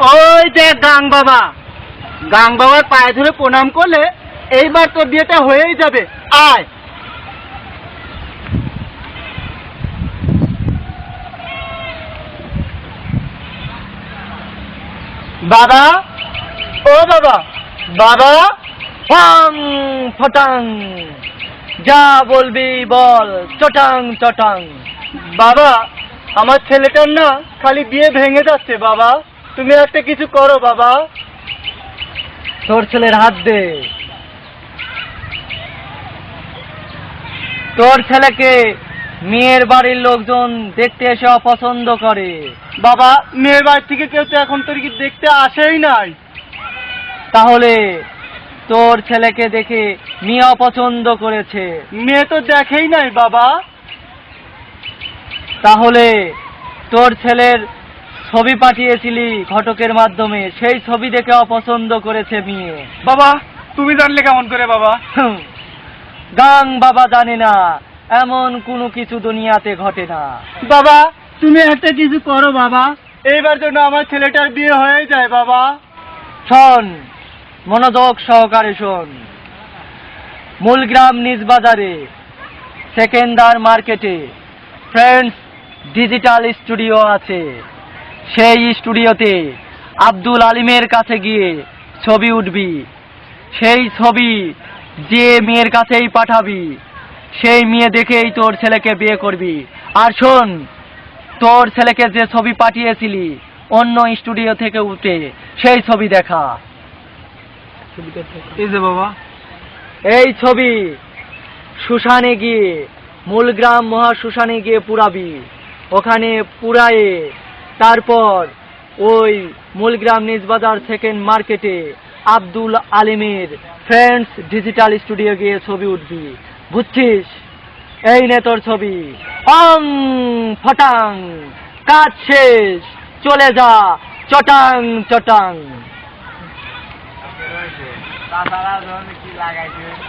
ওই যে গাং বাবা। গাং বাবার পায়ে ধরে প্রণাম করলে এইবার তোর বিয়েটা হয়েই যাবে। আয়। বাবা, ও বাবা বাবা, ফাং, ফটাং। যা বলবি বল, চটাং চটাং। বাবা, আমার ছেলেটার না খালি বিয়ে ভেঙে যাচ্ছে, বাবা। তুমি একটা কিছু করো বাবা। তোর ছেলের হাত দে। তোর ছেলেকে মেয়ের বাড়ির লোকজন দেখতে এসে অপছন্দ করে। বাবা মেয়ের বাড়ি থেকে কেউ তো এখন তোর কি দেখতে আসেই নাই। তাহলে তোর ছেলেকে দেখে মেয়ে অপছন্দ করেছে। মেয়ে তো দেখেই নাই বাবা। তাহলে তোর ছেলের ছবি পাঠিয়েছিলি ঘটকের মাধ্যমে সেই ছবি দেখে অপছন্দ করেছে মেয়ে। বাবা তুমি জানলে কেমন করে বাবা? গাং বাবা জানে না এমন কোনো কিছু দুনিয়াতে ঘটে না। বাবা তুমি একটা কিছু করো বাবা। এইবার জন্য আমার ছেলেটার বিয়ে হয়ে যায় বাবা। শোন মনোযোগ সহকারে শোন। মূলগ্রাম নিজ বাজারে সেকেন্ডার মার্কেটে ফ্রেন্ডস ডিজিটাল স্টুডিও আছে। সেই স্টুডিওতে আব্দুল আলিমের কাছে গিয়ে ছবি উঠবি। সেই ছবি যে মেয়ের কাছেই পাঠাবি সেই মেয়ে দেখেই তোর ছেলেকে বিয়ে করবি। আর শোন তোর ছেলেকে যে ছবি পাঠিয়েছিলি অন্য স্টুডিও থেকে উঠে সেই ছবি দেখা। এই যে বাবা। এই ছবি শ্মশানে গিয়ে মূলগ্রাম মহাশ্মশানে গিয়ে পুরাবি। ওখানে পুরায়ে তারপর ওই মূলগ্রাম নিজবাজার সেকেন্ড মার্কেটে আব্দুল আলিমের ফ্রেন্ডস ডিজিটাল স্টুডিও গিয়ে ছবি উঠবি। বুঝছিস? এই নে তোর ছবি। অং ফটাং, কাজ শেষ, চলে যা, চটাং চটাং। কি লাগাইছে?